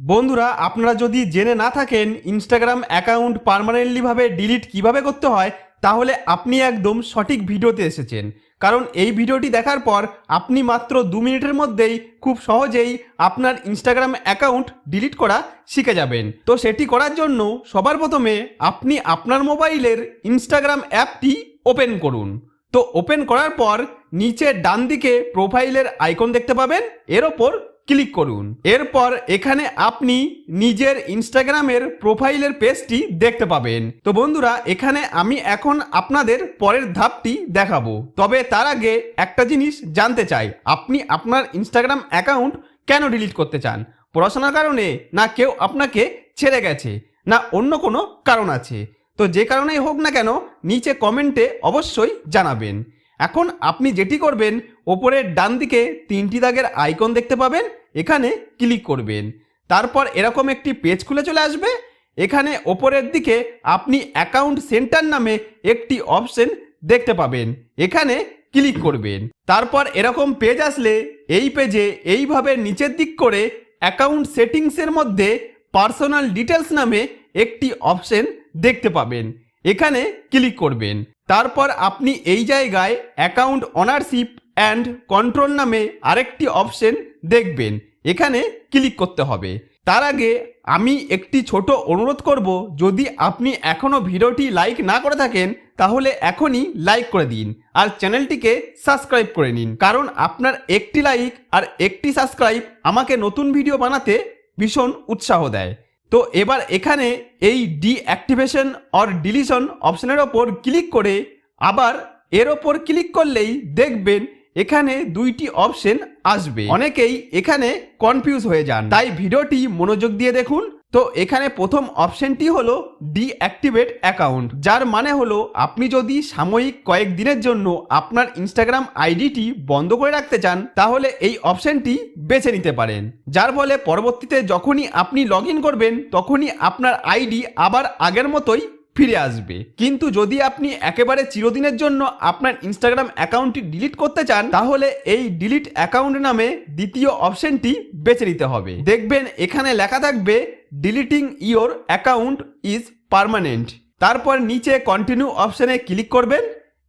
বন্ধুরা, আপনারা যদি জেনে না থাকেন ইনস্টাগ্রাম অ্যাকাউন্ট পার্মানেন্টলিভাবে ডিলিট কীভাবে করতে হয়, তাহলে আপনি একদম সঠিক ভিডিওতে এসেছেন। কারণ এই ভিডিওটি দেখার পর আপনি মাত্র দু মিনিটের মধ্যেই খুব সহজেই আপনার ইনস্টাগ্রাম অ্যাকাউন্ট ডিলিট করা শিখে যাবেন। তো সেটি করার জন্য সবার প্রথমে আপনি আপনার মোবাইলের ইনস্টাগ্রাম অ্যাপটি ওপেন করুন। তো ওপেন করার পর নিচে ডান দিকে প্রোফাইলের আইকন দেখতে পাবেন। এর ওপর ক্লিক করুন। এরপর এখানে আপনি নিজের ইনস্টাগ্রামের প্রোফাইলের পেজটি দেখতে পাবেন। তো বন্ধুরা, এখানে আমি এখন আপনাদের পরের ধাপটি দেখাবো। তবে তার আগে একটা জিনিস জানতে চাই। আপনি আপনার ইনস্টাগ্রাম অ্যাকাউন্ট কেন ডিলিট করতে চান? পড়াশোনার কারণে না কেউ আপনাকে ছেড়ে গেছে? না অন্য কোনো কারণ আছে? তো যে কারণেই হোক না কেন, নিচে কমেন্টে অবশ্যই জানাবেন। এখন আপনি যেটি করবেন, ওপরের ডান দিকে তিনটি দাগের আইকন দেখতে পাবেন। এখানে ক্লিক করবেন। তারপর এরকম একটি পেজ খুলে চলে আসবে। এখানে ওপরের দিকে আপনি অ্যাকাউন্ট সেন্টার নামে একটি অপশন দেখতে পাবেন। এখানে ক্লিক করবেন। তারপর এরকম পেজ আসলে এই পেজে এইভাবে নিচের দিক করে অ্যাকাউন্ট সেটিংসের মধ্যে পার্সোনাল ডিটেলস নামে একটি অপশন দেখতে পাবেন। এখানে ক্লিক করবেন। তারপর আপনি এই জায়গায় অ্যাকাউন্ট অনারশিপ অ্যান্ড কন্ট্রোল নামে আরেকটি অপশন দেখবেন। এখানে ক্লিক করতে হবে। তার আগে আমি একটি ছোট অনুরোধ করব, যদি আপনি এখনও ভিডিওটি লাইক না করে থাকেন, তাহলে এখনই লাইক করে দিন আর চ্যানেলটিকে সাবস্ক্রাইব করে নিন। কারণ আপনার একটি লাইক আর একটি সাবস্ক্রাইব আমাকে নতুন ভিডিও বানাতে ভীষণ উৎসাহ দেয়। তো এবার এখানে এই ডিঅ্যাক্টিভেশন অর ডিলিশন অপশনের ওপর ক্লিক করে আবার এর ওপর ক্লিক করলেই দেখবেন এখানে দুইটি অপশন আসবে। অনেকেই এখানে কনফিউজ হয়ে যান। তাই ভিডিওটি মনোযোগ দিয়ে দেখুন। তো এখানে প্রথম অপশনটি হলো ডিঅ্যাক্টিভেট অ্যাকাউন্ট যার মানে হলো আপনি যদি সাময়িক কয়েক দিনের জন্য আপনার ইনস্টাগ্রাম আইডিটি বন্ধ করে রাখতে চান, তাহলে এই অপশনটি বেছে নিতে পারেন। যার ফলে পরবর্তীতে যখনই আপনি লগ করবেন, তখনই আপনার আইডি আবার আগের মতোই ফিরে আসবে। কিন্তু যদি আপনি একেবারে চিরদিনের জন্য আপনার ইনস্টাগ্রাম অ্যাকাউন্টটি ডিলিট করতে চান, তাহলে এই ডিলিট অ্যাকাউন্ট নামে দ্বিতীয় অপশনটি বেছে নিতে হবে। দেখবেন এখানে লেখা থাকবে deleting your account is permanent তারপর নিচে কন্টিনিউ অপশনে ক্লিক করবেন।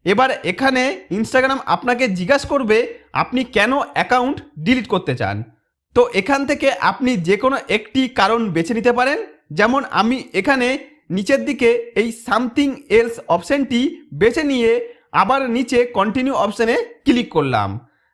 এবার এখানে ইনস্টাগ্রাম আপনাকে জিজ্ঞাসা করবে, আপনি কেন অ্যাকাউন্ট ডিলিট করতে চান? তো এখান থেকে আপনি যে কোনো একটি কারণ বেছে নিতে পারেন। যেমন আমি এখানে নিচের দিকে এই সামথিং এলস অপশানটি বেছে নিয়ে আবার নিচে কন্টিনিউ অপশানে ক্লিক করলাম।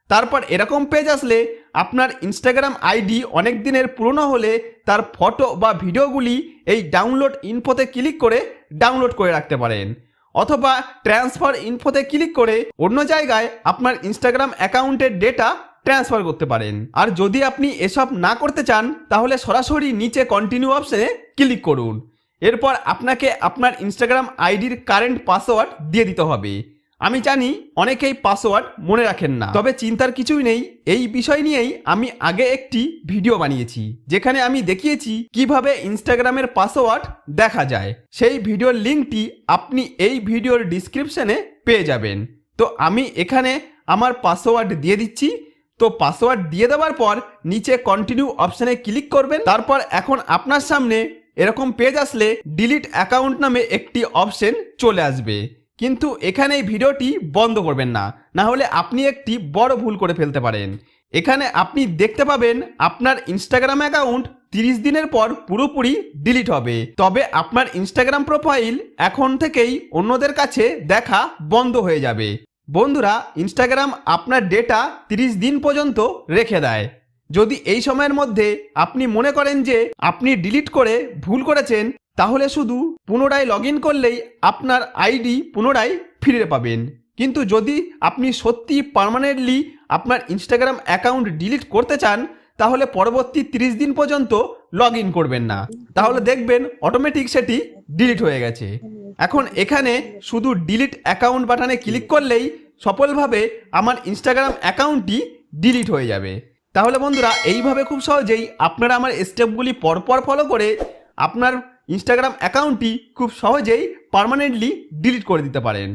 তারপর এরকম পেজ আসলে আপনার ইনস্টাগ্রাম আইডি অনেক দিনের পুরনো হলে তার ফটো বা ভিডিওগুলি এই ডাউনলোড ইনফোতে ক্লিক করে ডাউনলোড করে রাখতে পারেন। অথবা ট্রান্সফার ইনফোতে ক্লিক করে অন্য জায়গায় আপনার ইনস্টাগ্রাম অ্যাকাউন্টের ডেটা ট্রান্সফার করতে পারেন। আর যদি আপনি এসব না করতে চান, তাহলে সরাসরি নিচে কন্টিনিউ অপশনে ক্লিক করুন। এরপর আপনাকে আপনার ইনস্টাগ্রাম আইডির কারেন্ট পাসওয়ার্ড দিয়ে দিতে হবে। আমি জানি অনেকেই পাসওয়ার্ড মনে রাখেন না। তবে চিন্তার কিছুই নেই। এই বিষয় নিয়েই আমি আগে একটি ভিডিও বানিয়েছি, যেখানে আমি দেখিয়েছি কীভাবে ইনস্টাগ্রামের পাসওয়ার্ড দেখা যায়। সেই ভিডিওর লিঙ্কটি আপনি এই ভিডিওর ডিসক্রিপশনে পেয়ে যাবেন। তো আমি এখানে আমার পাসওয়ার্ড দিয়ে দিচ্ছি। তো পাসওয়ার্ড দিয়ে দেওয়ার পর নিচে কন্টিনিউ অপশানে ক্লিক করবেন। তারপর এখন আপনার সামনে এরকম পেজ আসলে ডিলিট অ্যাকাউন্ট নামে একটি অপশন চলে আসবে। কিন্তু এখানে এই ভিডিওটি বন্ধ করবেন না না হলে আপনি একটি বড় ভুল করে ফেলতে পারেন। এখানে আপনি দেখতে পাবেন আপনার ইনস্টাগ্রাম অ্যাকাউন্ট তিরিশ দিনের পর পুরোপুরি ডিলিট হবে। তবে আপনার ইনস্টাগ্রাম প্রোফাইল এখন থেকেই অন্যদের কাছে দেখা বন্ধ হয়ে যাবে। বন্ধুরা ইনস্টাগ্রাম আপনার ডেটা তিরিশ দিন পর্যন্ত রেখে দেয়। যদি এই সময়ের মধ্যে আপনি মনে করেন যে আপনি ডিলিট করে ভুল করেছেন, তাহলে শুধু পুনরায় লগ করলেই আপনার আইডি পুনরায় ফিরে পাবেন। কিন্তু যদি আপনি সত্যি পার্মানেন্টলি আপনার ইনস্টাগ্রাম অ্যাকাউন্ট ডিলিট করতে চান, তাহলে পরবর্তী 30 দিন পর্যন্ত লগ করবেন না। তাহলে দেখবেন অটোমেটিক সেটি ডিলিট হয়ে গেছে। এখন এখানে শুধু ডিলিট অ্যাকাউন্ট বাটনে ক্লিক করলেই সফলভাবে আমার ইনস্টাগ্রাম অ্যাকাউন্টটি ডিলিট হয়ে যাবে। তাহলে বন্ধুরা, এইভাবে খুব সহজেই আপনারা আমার স্টেপগুলি পরপর ফলো করে আপনার ইনস্টাগ্রাম অ্যাকাউন্টটি খুব সহজেই পারমানেন্টলি ডিলিট করে দিতে পারেন।